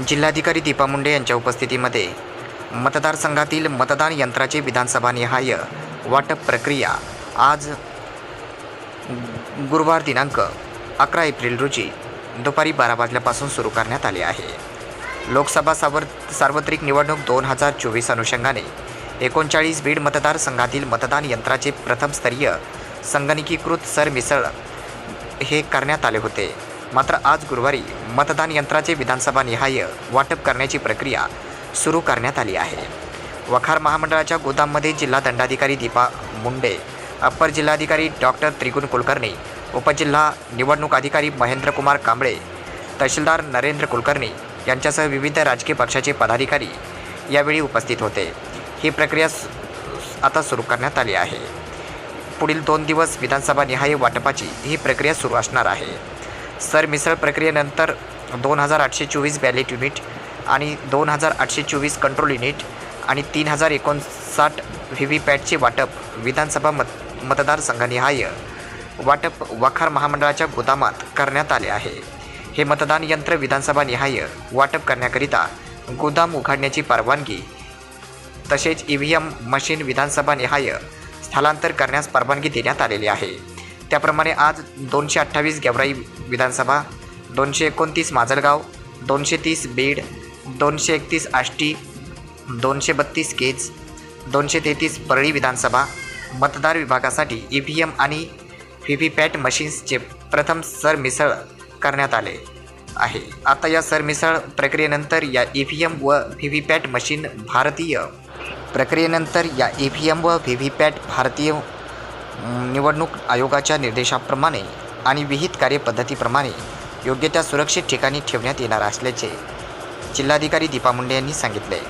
जिल्हाधिकारी दीपा मुंडे यांच्या उपस्थितीमध्ये मतदारसंघातील मतदान यंत्राचे विधानसभानिहाय वाटप प्रक्रिया आज गुरुवार दिनांक अकरा एप्रिल रोजी दुपारी बारा वाजल्यापासून सुरू करण्यात आले आहे. लोकसभा सावर सार्वत्रिक निवडणूक दोन हजार चोवीस अनुषंगाने एकोणचाळीस बीड मतदारसंघातील मतदान यंत्राचे प्रथमस्तरीय संगणकीकृत सरमिसळ हे करण्यात आले होते. मात्र आज गुरुवारी मतदान यंत्राचे विधानसभा निहाय वाटप करण्याची प्रक्रिया सुरू करण्यात आली आहे. वखार महामंडळाच्या गोदाममध्ये जिल्हा दंडाधिकारी दीपा मुंडे अप्पर जिल्हाधिकारी डॉक्टर त्रिगुण कुलकर्णी उपजिल्हा निवडणूक अधिकारी महेंद्रकुमार कांबळे तहसीलदार नरेंद्र कुलकर्णी यांच्यासह विविध राजकीय पक्षाचे पदाधिकारी यावेळी उपस्थित होते. ही प्रक्रिया सु- आता सुरू करण्यात आली आहे. पुढील दोन दिवस विधानसभा निहाय वाटपाची ही प्रक्रिया सुरू असणार आहे. सर मिसळ प्रक्रियेनंतर दोन हजार आठशे चोवीस बॅलेट युनिट आणि दोन हजार आठशे चोवीस कंट्रोल युनिट आणि तीन हजार एकोणसाठ व्ही व्ही पॅटचे वाटप विधानसभा मत मतदारसंघनिहाय वाटप वखार महामंडळाच्या गोदामात करण्यात आले आहे. हे मतदान यंत्र विधानसभा निहाय वाटप करण्याकरिता गोदाम उघडण्याची परवानगी तसेच ई व्ही एम मशीन विधानसभा निहाय स्थलांतर करण्यास परवानगी देण्यात आलेली आहे. त्याप्रमाणे आज दोनशे अठ्ठावीस गेवराई विधानसभा दोनशे एकोणतीस माजलगाव दोनशे तीस बीड दोनशे एकतीस आष्टी दोनशे बत्तीस केज दोनशे तेहतीस परळी विधानसभा मतदार विभागासाठी ई व्ही एम आणि व्ही व्ही पॅट मशीन्सचे प्रथम सरमिसळ करण्यात आले आहे. आता या सरमिसळ प्रक्रियेनंतर या ई व्ही एम व व्ही व्ही पॅट मशीन भारतीय प्रक्रियेनंतर या ई व्ही एम व व्ही व्ही पॅट भारतीय निवडणूक आयोगाच्या निर्देशाप्रमाणे आणि विहित कार्यपद्धतीप्रमाणे योग्य त्या सुरक्षित ठिकाणी ठेवण्यात येणार असल्याचे जिल्हाधिकारी दीपा मुंडे यांनी सांगितले.